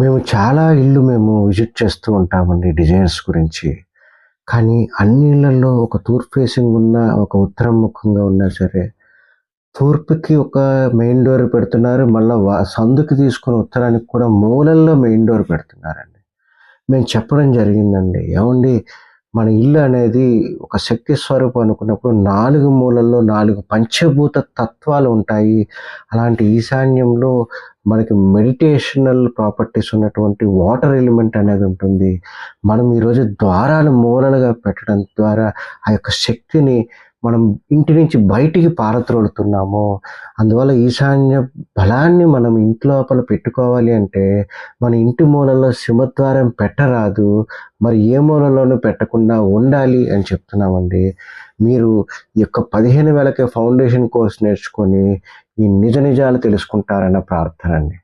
మేము చాలా ఇల్లు మేము విజిట్ చేస్తూ ఉంటామండి డిజైన్స్ గురించి. కానీ అన్ని ఇళ్ళలో ఒక తూర్పు ఫేసింగ్ ఉన్నా, ఒక ఉత్తరం ముఖంగా ఉన్నా సరే, తూర్పుకి ఒక మెయిన్ డోర్ పెడుతున్నారు. మళ్ళా సందుకి తీసుకుని ఉత్తరానికి కూడా మూలల్లో మెయిన్ డోర్ పెడుతున్నారండి. మేము చెప్పడం జరిగిందండి. ఏమండి మన ఇల్లు అనేది ఒక శక్తి స్వరూపం అనుకున్నప్పుడు నాలుగు మూలల్లో నాలుగు పంచభూత తత్వాలు ఉంటాయి. అలాంటి ఈశాన్యంలో మనకి మెడిటేషనల్ ప్రాపర్టీస్ ఉన్నటువంటి వాటర్ ఎలిమెంట్ అనేది ఉంటుంది. మనం ఈరోజు ద్వారాలు మూలలుగా పెట్టడం ద్వారా ఆ యొక్క శక్తిని మనం ఇంటి నుంచి బయటికి పారత్రోలుతున్నాము అందువల్ల ఈశాన్య బలాన్ని మనం ఇంటి లోపల పెట్టుకోవాలి అంటే మన ఇంటి మూలలో సింహద్వారం పెట్టరాదు. మరి ఏ మూలలోనూ పెట్టకుండా ఉండాలి అని చెప్తున్నామండి. మీరు ఈ యొక్క 15,000కే ఫౌండేషన్ కోర్స్ నేర్చుకొని ఈ నిజ నిజాలు తెలుసుకుంటారన్న ప్రార్థన అండి